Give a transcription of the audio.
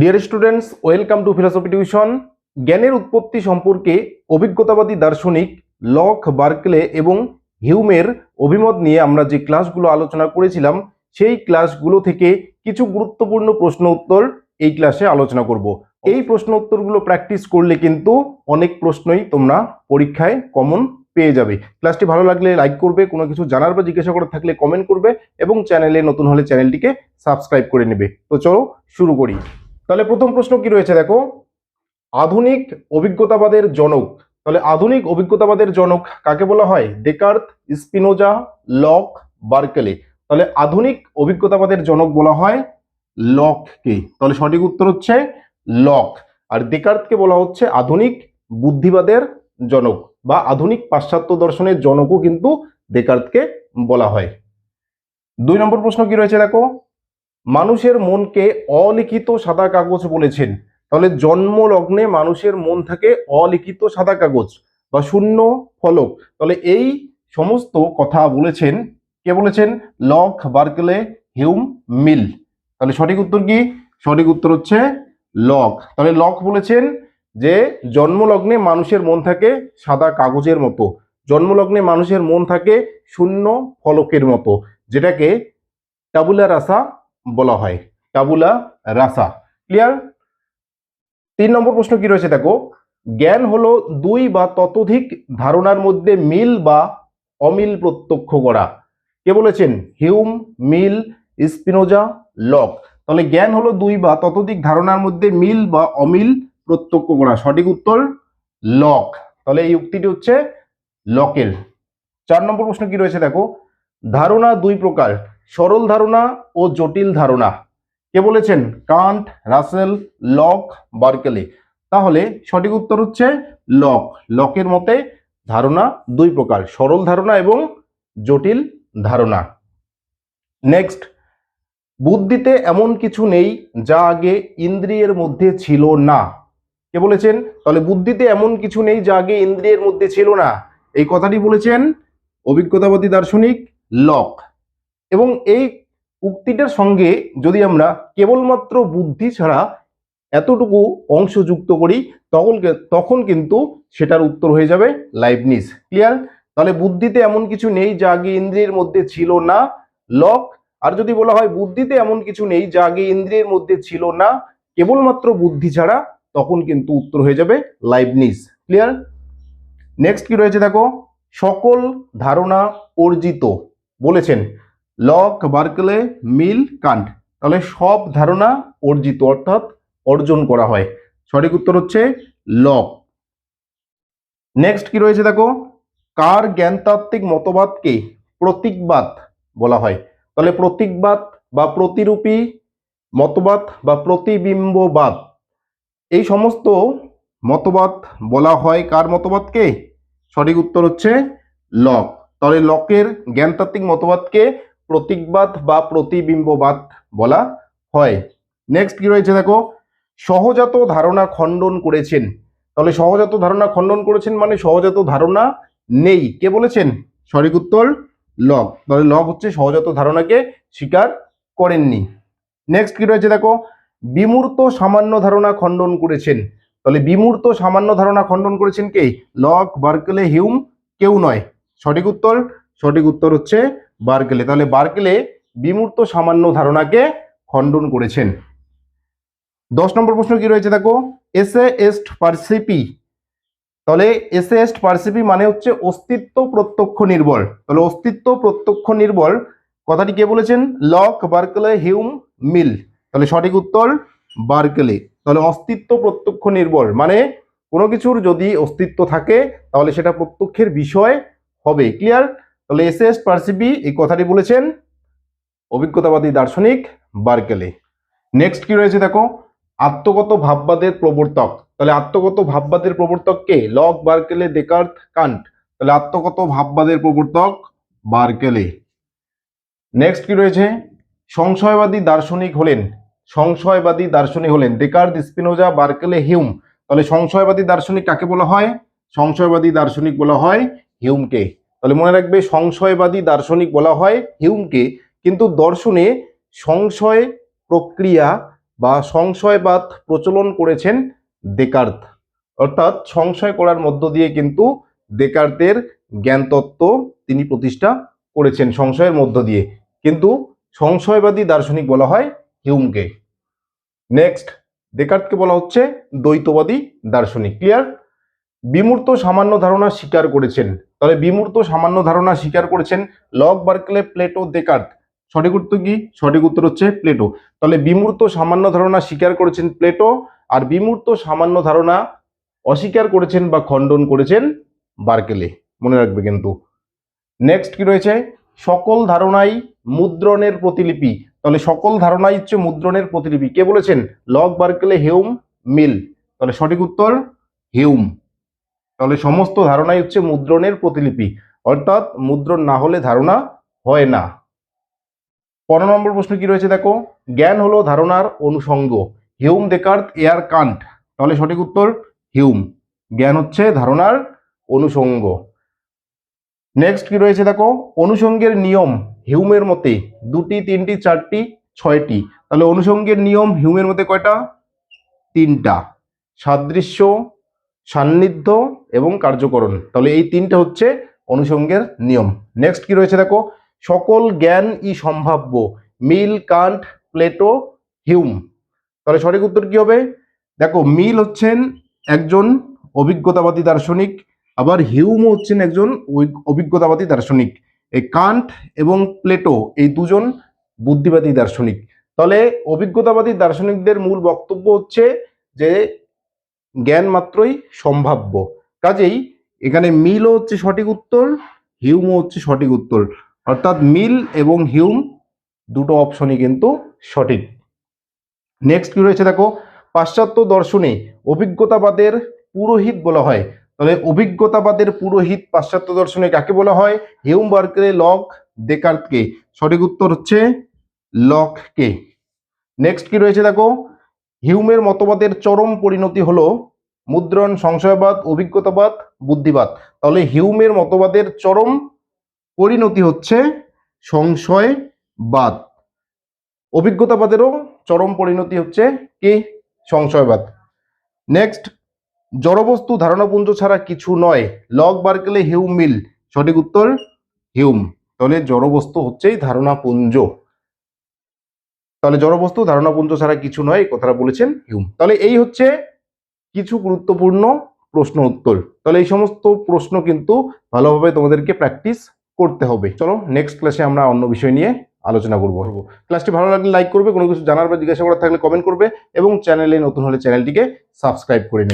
Dear students welcome to philosophy tuition জ্ঞানের উৎপত্তি সম্পর্কে অভিজ্ঞতাবাদী দার্শনিক লক বার্কলে এবং হিউমের অভিমত নিয়ে আমরা যে ক্লাসগুলো আলোচনা করেছিলাম, সেই ক্লাসগুলো থেকে কিছু গুরুত্বপূর্ণ প্রশ্ন উত্তর এই ক্লাসে আলোচনা করব। এই প্রশ্ন উত্তরগুলো প্র্যাকটিস করলে কিন্তু অনেক প্রশ্নই তোমরা পরীক্ষায় কমন পেয়ে যাবে। ক্লাসটি ভালো লাগলে লাইক করবে, কোনো কিছু জানার বা জিজ্ঞাসা করার থাকলে কমেন্ট করবে এবং চ্যানেলে নতুন হলে চ্যানেলটিকে সাবস্ক্রাইব করে নেবে। তো চলো শুরু করি। তাহলে প্রথম প্রশ্ন কি রয়েছে দেখো? আধুনিক অভিজ্ঞতাবাদের জনক। তাহলে আধুনিক অভিজ্ঞতাবাদের জনক কাকে বলা হয়? Descartes, Spinoza, Locke, Berkeley. তাহলে আধুনিক অভিজ্ঞতাবাদের জনক বলা হয় লককে। তাহলে সঠিক উত্তর হচ্ছে লক। আর ডেকার্থকে বলা হচ্ছে আধুনিক বুদ্ধিবাদের জনক বা আধুনিক পাশ্চাত্য দর্শনের জনকও কিন্তু ডেকার্থকে বলা হয়। দুই নম্বর প্রশ্ন কি রয়েছে দেখো? মানুষের মনকে অলিখিত সাদা কাগজ বলেছেন। তাহলে জন্ম লগ্নে মানুষের মন থাকে অলিখিত সাদা কাগজ বা শূন্য ফলক। তাহলে এই সমস্ত কথা বলেছেন, কে বলেছেন? Locke, Berkeley, Hume, Mill. তাহলে সঠিক উত্তর কি? সঠিক উত্তর হচ্ছে লক। তাহলে লক বলেছেন যে জন্মলগ্নে মানুষের মন থাকে সাদা কাগজের মতো। জন্মলগ্নে মানুষের মন থাকে শূন্য ফলকের মতো, যেটাকে টাবুলা রাসা বলা হয়। টাবুলা রাসা। ক্লিয়ার তিন নম্বর প্রশ্ন কি রয়েছে দেখো? জ্ঞান হলো দুই বা ততোধিক ধারণার মধ্যে মিল বা অমিল প্রত্যক্ষ করা। কে বলেছেন? Hume, Mill, Spinoza, Locke. তাহলে জ্ঞান হলো দুই বা ততোধিক ধারণার মধ্যে মিল বা অমিল প্রত্যক্ষ করা। সঠিক উত্তর, লক। তাহলে এই উক্তিটি হচ্ছে লকের। চার নম্বর প্রশ্ন কি রয়েছে দেখো? ধারণা দুই প্রকার। সরল ধারণা ও জটিল ধারণা। কে বলেছেন? Kant, Russell, Locke, Berkeley. তাহলে সঠিক উত্তর হচ্ছে লক। লকের মতে ধারণা দুই প্রকার, সরল ধারণা এবং জটিল ধারণা। নেক্সট, বুদ্ধিতে এমন কিছু নেই যা আগে ইন্দ্রিয়ের মধ্যে ছিল না। কে বলেছেন? তাহলে বুদ্ধিতে এমন কিছু নেই যা আগে ইন্দ্রিয়ের মধ্যে ছিল না। এই কথাটি বলেছেন অভিজ্ঞতাবাদী দার্শনিক লক। এবং এই উক্তিটার সঙ্গে যদি আমরা কেবলমাত্র বুদ্ধি ছাড়া এতটুকু অংশ যুক্ত করি, তখন তখন কিন্তু সেটার উত্তর হয়ে যাবে লাইবনিস ক্লিয়ার তাহলে বুদ্ধিতে এমন কিছু নেই যা আগে ইন্দ্রিয়ের মধ্যে ছিল না। লক, আর যদি বলা হয় বুদ্ধিতে এমন কিছু নেই যা আগে ইন্দ্রিয়ের মধ্যে ছিল না, কেবলমাত্র বুদ্ধি ছাড়া, তখন কিন্তু উত্তর হয়ে যাবে লাইবনিস ক্লিয়ার নেক্সট কি রয়েছে দেখো? সকল ধারণা অর্জিত, বলেছেন। লক, বার্কলে, মিল কান্ট তাহলে সব ধারণা অর্জিত, অর্থাৎ অর্জন করা হয়। সঠিক উত্তর হচ্ছে লক। নেক্সট কি রয়েছে দেখো? কার জ্ঞানতাত্ত্বিক মতবাদকে প্রতীকবাদ বলা হয়। তাহলে প্রতীকবাদ বা প্রতিরূপী মতবাদ বা প্রতিবিম্ববাদ, এই সমস্ত মতবাদ বলা হয় কার মতবাদকে? সঠিক উত্তর হচ্ছে লক। তাহলে লকের জ্ঞানতাত্ত্বিক মতবাদকে প্রতীকবাদ বা প্রতিবিম্ববাদ বলা হয়। নেক্সট কি রয়েছে দেখো? সহজাত ধারণা খণ্ডন করেছেন। তাহলে সহজাত ধারণা খণ্ডন করেছেন মানে সহজাত ধারণা নেই। কে বলেছেন? সঠিক উত্তর লব। তাহলে লব হচ্ছে সহজাত ধারণাকে স্বীকার করেননি। নেক্সট কি রয়েছে দেখো? বিমূর্ত সামান্য ধারণা খণ্ডন করেছেন। তাহলে বিমূর্ত সামান্য ধারণা খণ্ডন করেছেন কে? লক, বার্কেলে, হিউম কেউ নয়। সঠিক উত্তর? সঠিক উত্তর হচ্ছে বার্কেলে। তাহলে বার্কেলে বিমূর্ত সামান্য ধারণাকে খণ্ডন করেছেন। দশ নম্বর প্রশ্ন কি রয়েছে দেখো? এসে এস্ট পার্সিপি। তাহলে এসে এস্ট পার্সিপি মানে হচ্ছে অস্তিত্ব প্রত্যক্ষ নির্বল। তাহলে অস্তিত্ব প্রত্যক্ষ নির্বল কথাটি কে বলেছেন? Locke, Berkeley, Hume, Mill. তাহলে সঠিক উত্তর বার্কেলে। তাহলে অস্তিত্ব প্রত্যক্ষ নির্বল মানে কোনো কিছুর যদি অস্তিত্ব থাকে তাহলে সেটা প্রত্যক্ষের বিষয় হবে। ক্লিয়ার? তাহলে এস এস পার্সিপি এই কথাটি বলেছেন অভিজ্ঞতাবাদী দার্শনিক বার্কেলে। নেক্সট কি রয়েছে দেখো? আত্মগত ভাববাদের প্রবর্তক। তাহলে আত্মগত ভাববাদের প্রবর্তক কে? Lock, বার্কেলে দেকার্থ Kant. তাহলে আত্মগত ভাববাদের প্রবর্তক বার্কেলে। নেক্সট কি রয়েছে? সংশয়বাদী দার্শনিক হলেন। সংশয়বাদী দার্শনিক হলেন। Descartes, Spinoza, Berkeley, Hume. তাহলে সংশয়বাদী দার্শনিক কাকে বলা হয়? সংশয়বাদী দার্শনিক বলা হয় হিউমকে। তাহলে মনে রাখবে সংশয়বাদী দার্শনিক বলা হয় হিউমকে, কিন্তু দর্শনে সংশয় প্রক্রিয়া বা সংশয়বাদ প্রচলন করেছেন দেকার্ত অর্থাৎ সংশয় করার মধ্য দিয়ে কিন্তু দেকার্তের জ্ঞানতত্ত্ব তিনি প্রতিষ্ঠা করেছেন সংশয়ের মধ্য দিয়ে। কিন্তু সংশয়বাদী দার্শনিক বলা হয় হিউমকে। নেক্সট দেকার্তকে বলা হচ্ছে দ্বৈতবাদী দার্শনিক। ক্লিয়ার? বিমূর্ত সামান্য ধারণা স্বীকার করেছেন তাহলে বিমূর্ত সামান্য ধারণা স্বীকার করেছেন লক বার্কলে প্লেটো দেকার্ত সঠিক উত্তর কি? সঠিক উত্তর হচ্ছে প্লেটো। তাহলে বিমূর্ত সামান্য ধারণা স্বীকার করেছেন প্লেটো আর বিমূর্ত সামান্য ধারণা অস্বীকার করেছেন বা খণ্ডন করেছেন বার্কেলে। মনে রাখবে কিন্তু। নেক্সট কি রয়েছে? সকল ধারণাই মুদ্রণের প্রতিলিপি। তাহলে সকল ধারণাই হচ্ছে মুদ্রণের প্রতিলিপি। কে বলেছেন? Locke Berkeley Hume Mill. তাহলে সঠিক উত্তর হিউম। তাহলে সমস্ত ধারণাই হচ্ছে মুদ্রণের প্রতিলিপি। অর্থাৎ মুদ্রণ না হলে ধারণা হয় না। পনেরো নম্বর প্রশ্ন কি রয়েছে দেখো? জ্ঞান হলো ধারণার অনুষঙ্গ হিউম দেকার্ত এয়ার, কান্ট। তাহলে সঠিক উত্তর, হিউম। জ্ঞান হচ্ছে ধারণার অনুষঙ্গ নেক্সট কি রয়েছে দেখো? অনুষঙ্গের নিয়ম হিউমের মতে দুটি, তিনটি, চারটি, ছয়টি। তাহলে অনুষঙ্গের নিয়ম হিউমের মতে কয়টা? তিনটা। সাদৃশ্য সান্নিধ্য এবং কার্যকরণ। তাহলে এই তিনটা হচ্ছে অনুষঙ্গের নিয়ম। নেক্সট কি রয়েছে দেখো? সকল জ্ঞান ই সম্ভাব্য। Mill, Kant, Plato, Hume. তাহলে সঠিক উত্তর কি হবে? দেখো, মিল হচ্ছেন একজন অভিজ্ঞতাবাদী দার্শনিক, আবার হিউমও হচ্ছেন একজন অভিজ্ঞতাবাদী দার্শনিক। এই কান্ট এবং প্লেটো এই দুজন বুদ্ধিবাদী দার্শনিক। তাহলে অভিজ্ঞতাবাদী দার্শনিকদের মূল বক্তব্য হচ্ছে যে জ্ঞান মাত্রই সম্ভাব্য। কাজেই এখানে মিলও হচ্ছে সঠিক উত্তর, হিউমও হচ্ছে সঠিক উত্তর। অর্থাৎ মিল এবং হিউম দুটো অপশনই কিন্তু সঠিক। নেক্সট কি রয়েছে দেখো? পাশ্চাত্য দর্শনে অভিজ্ঞতাবাদের পুরোহিত বলা হয়। তাহলে অভিজ্ঞতাবাদের পুরোহিত পাশ্চাত্য দর্শনে কাকে বলা হয়? হিউম, বার্কেলে, লক দেকার্তকে সঠিক উত্তর হচ্ছে লককে। নেক্সট কি রয়েছে দেখো? হিউমের মতবাদের চরম পরিণতি হলো মুদ্রণ, সংশয়বাদ, অভিজ্ঞতাবাদ, বুদ্ধিবাদ। তাহলে হিউমের মতবাদের চরম পরিণতি হচ্ছে সংশয়বাদ। অভিজ্ঞতাবাদেরও চরম পরিণতি হচ্ছে কি? সংশয়বাদ। নেক্সট জড়বস্তু ধারণাপুঞ্জ ছাড়া কিছু নয়। লক বার্কেলে হিউম মিল সঠিক উত্তর হিউম তাহলে জড়বস্তু হচ্ছেই ধারণাপুঞ্জ। তাহলে জড়বস্তু ধারণাপুঞ্জ ছাড়া কিছু নয়, এই কথাটা বলেছেন হিউম তাহলে এই হচ্ছে কিছু গুরুত্বপূর্ণ প্রশ্ন উত্তর। তাহলে এই সমস্ত প্রশ্ন কিন্তু ভালোভাবে তোমাদেরকে প্র্যাকটিস করতে হবে। চলো নেক্সট ক্লাসে আমরা অন্য বিষয় নিয়ে আলোচনা করব। ক্লাসটি ভালো লাগলে লাইক করবে, কোনো কিছু জানার বা জিজ্ঞাসা করার থাকলে কমেন্ট করবে এবং চ্যানেলে নতুন হলে চ্যানেলটিকে সাবস্ক্রাইব করে নেবে।